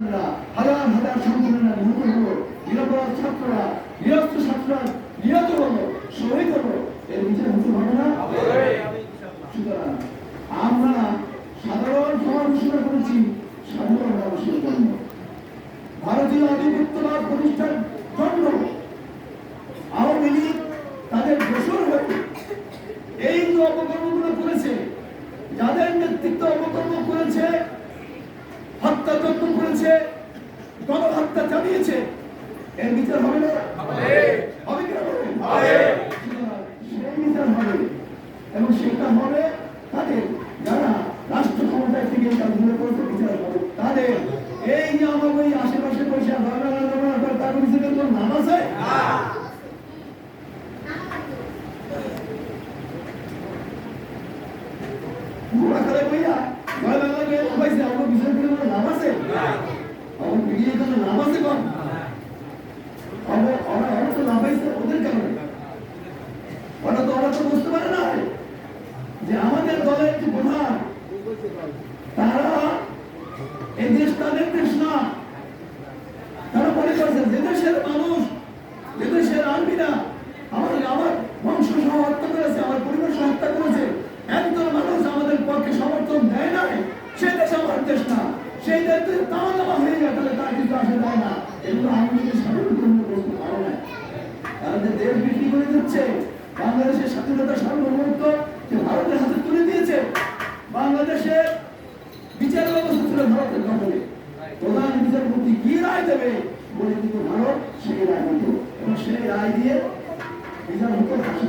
হাজার হাজার সন্তানেরা হলো নিরাপরাধ হলো এর বিচার আমরা সাধারণ সমালোচনা করেছি সাধারণ মানুষের ভারতীয় আধিপত্য সাথে এই যে আমার ওই আশেপাশে পয়সা ভাগনা ভাগনা তার কোনো নাম আছে? আসে তাই না এগুলো যে দেশ বিক্রি করে দিচ্ছে বাংলাদেশের স্বাধীনতা সার্বভৌমত্ব যে ভারতের হাতে তুলে দিয়েছে বাংলাদেশের বিচার ব্যবস্থা ভারতের প্রধান বিচারপতি কি রায় দেবে বলে কিন্তু ভারত সেই রায় এবং সেই রায় দিয়ে বিচারপতি ফাঁসি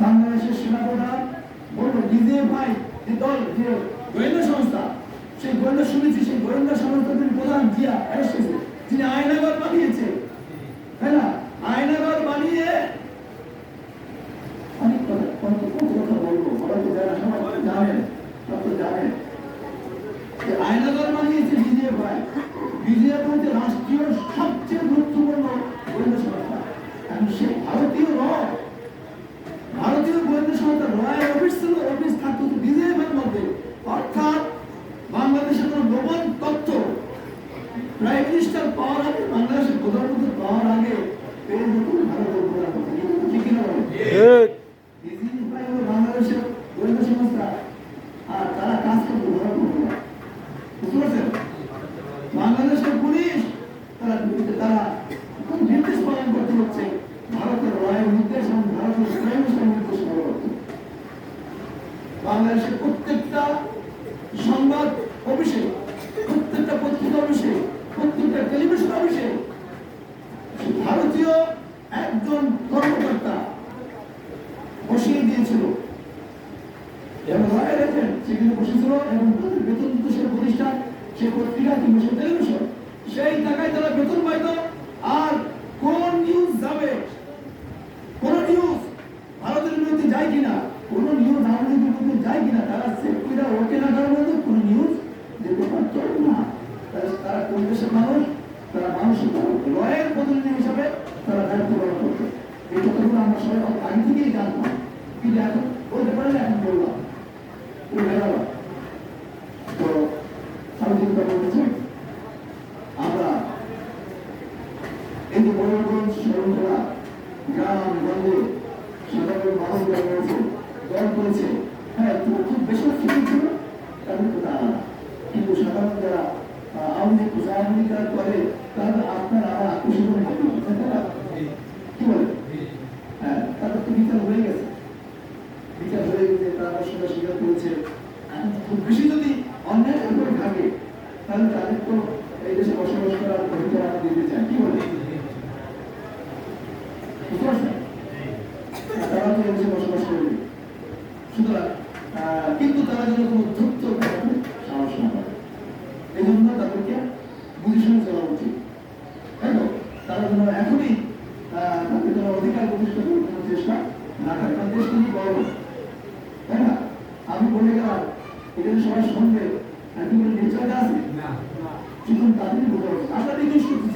বাংলাদেশের সেনাপ্রধান বলল ডিজিএফআই দল, যে গোয়েন্দা সংস্থা সেই গোয়েন্দা সমিতি সেই গোয়েন্দা সংস্থাটির প্রধান জিয়া হ্যাঁ, তিনি আইনাগত এবং মনে রেখেন সেখানে বসেছিল এবং বেতন বেতন দেশের প্রতিষ্ঠান, সে পত্রিকা কিংবা সে টেলিভিশন সেই টাকায় তারা বেতন পাইতো। সৈনিকরা গ্রাম গঞ্জে সাধারণ মানুষ রয়েছে দল করেছে হ্যাঁ তুমি খুব বেশি সুযোগ ছিল তাদের কথা কিন্তু সাধারণ যারা আওয়ামী লীগ আওয়ামী লীগ করে, তারা আপনার আমার আকর্ষণ হবে অনুশীলন করা উচিত তাই তো? তারা যেন এখনই তাদের যেন অধিকার প্রতিষ্ঠা করার কোনো চেষ্টা না করে কারণ দেশ বড় তাই না? আমি বলে গেলাম এটা সবাই সঙ্গে আর কি আছে? না। শুধু তাদের বোঝা উচিত আমরা জিজ্ঞেস করছি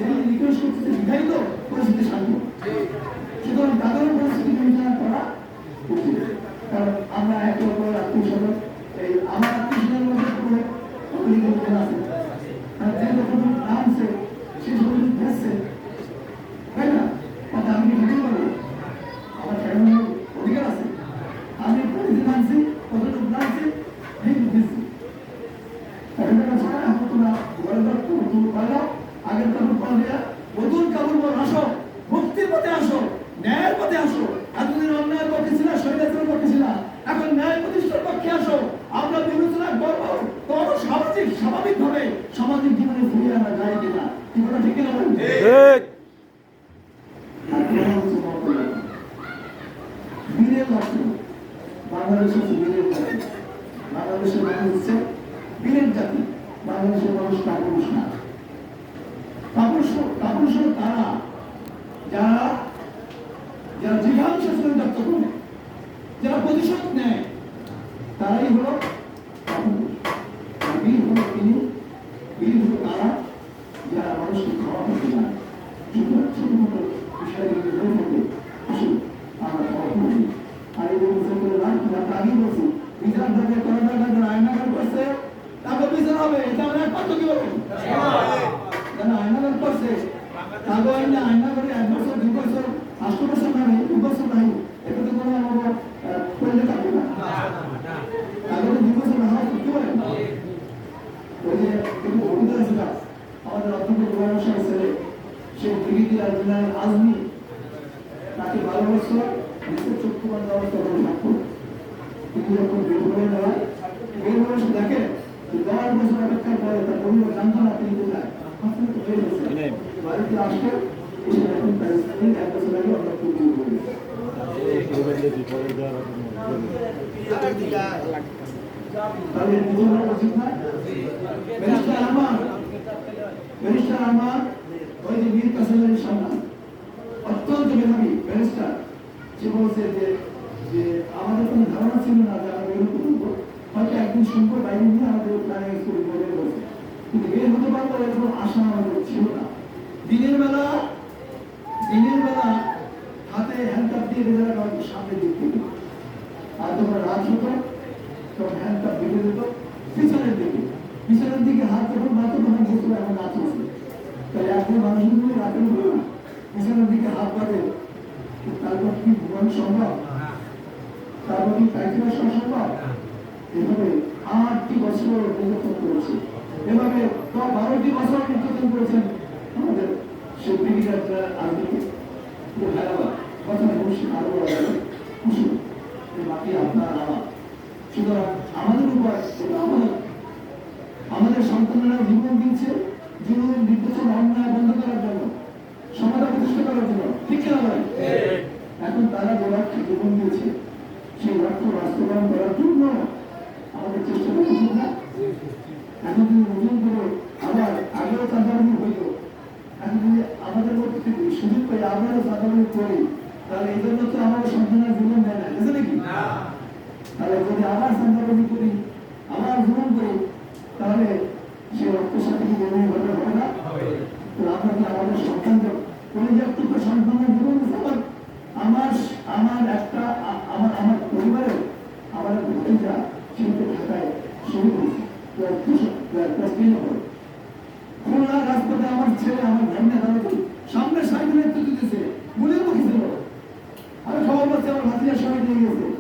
সামাজিক স্বাভাবিক ভাবে সামাজিক যায় কি কথা ঠিক কিনা আর কেন হচ্ছে মমতা ব্যানার্জি? বীরের লক্ষ্য বাংলাদেশ হচ্ছে বীরের জাতি বাংলাদেশের মানুষ হচ্ছে বীরের জাতি বাংলাদেশের মানুষ কাপুরুষ না কাপুরুষ কাপুরুষ হলো তারা যারা যারা জিঘাংশ ব্যক্ত করে যারা প্রতিশোধ নেয় তারাই হলো বীর হলো তিনি বীর হলো তারা যারা মানুষকে ক্ষমা করতে পারে ছোট ছোট মোটো বিষয়গুলো হয়ে থাকে আসুন আমরা ক্ষমা করি আর এই মুসলমানের রাগ আমরা আগেই বলছি। বিচার থাকে করোনা কাজের আয়নাঘাট করছে তাকে বিচার হবে। এটা আমরা একমাত্র কি বলব? কেন আয়নাঘাট করছে। তাকে আয়না করে এক বছর দুই বছর আষ্ট বছর নাই দু বছর নাই এটা তো কোনো আমার করলে থাকবে না তাকে তো দুই বছর না হয় কি বলেন ওই যে কিন্তু কবিতা আছে না, আমাদের অত্যন্ত গৌরবশালী ছেলে সে ব্রিগেডিয়ার জেনারেল আজমি তাকে নিজের চক্ষু বন্ধ অবস্থা তিনি যখন বের করে নেওয়া বের করে এসে দেখে দশ বছর অপেক্ষার পরে তার পরিবার জানতো না তিনি কোথায় মাত্র তো গেছে বাড়িতে আসলে এসে এখন তার স্ত্রী এক বছর আগে অন্য কেউ বিয়ে তাহলে এর উচিত না ব্যারিস্টার আমার ব্যারিস্টার আমার ওই যে বীর কাসেমের সামনা সে বলছে যে যে আমাদের কোনো ধারণা ছিল না যে আমরা এরকম করব, হয়তো একদিন শুনব বাইরে নিয়ে আমাদের প্ল্যানিং স্কুল বলে বলছে কিন্তু বের হতে পারব এরকম আশা আমাদের ছিল না। দিনের বেলা দিনের বেলা হাতে হ্যান্ডকাপ দিয়ে বেঁধে হয়তো সামনে দিক আর যখন রাত হতো, তখন হ্যান্ডকাপ বেঁধে দিত পিছনের দিকে। পিছনের দিকে হাত যখন বাঁধতো, তখন বুঝতো এখন রাত হচ্ছে তাই এখন মানুষগুলো রাতের হলো না। পিছনের দিকে হাত বাঁধে তারপর কি ঘুমানো সম্ভব? তারপর কি কাইতে সম্ভব? এভাবে আটটি বছর নির্যাতন করেছে। এভাবে বারোটি বছর নির্যাতন করেছেন আমাদের সেই আর্মিকে কথা বলছি আরও এই আপনার আমার সুতরাং আমাদের উপর আমাদের আমাদের সন্তানেরা জীবন দিচ্ছে জীবনের নির্দেশন অন্যায় বন্ধ করার জন্য সমাজা প্রতিষ্ঠা করার জন্য ঠিক কিনা ভাই এখন তারা যে লক্ষ্যে জীবন দিয়েছে সেই লক্ষ্য বাস্তবায়ন করার জন্য আমাদের চেষ্টা করা উচিত না এখন যদি নতুন করে আবার আগেও চাঁদাবাজি হইল এখন যদি আমাদের মধ্যে থেকে সুযোগ পাই আমরাও চাঁদাবাজি করি তাহলে এই জন্য তো আমাদের সন্তানের জীবন দেয় না বুঝে নাকি তাহলে যদি আবার চাঁদাবাজি করি আবার জীবন করি তাহলে সে রক্তের সাথে কি জীবন হবে হবে না? তো আমরা কি আমাদের সন্তানকে পর্যাপ্ত সন্তানের জীবন? আমার আমার একটা আমার আমার পরিবারে আমার ভতিজা শিল্পে ঢাকায় শুরু করেছে খুলনা রাজপথে আমার ছেলে আমার ভাইনা দাঁড়াতে সামনে সাইকেল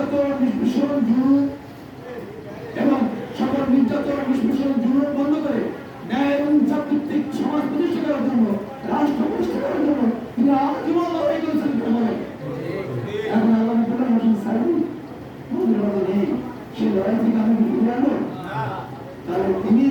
নির্যাতন নিষ্পেষণ জুলুম এবং সকল লড়াই করেছেন কেমনে এখন আল্লাহ সেই লড়াই থেকে আমি তিনি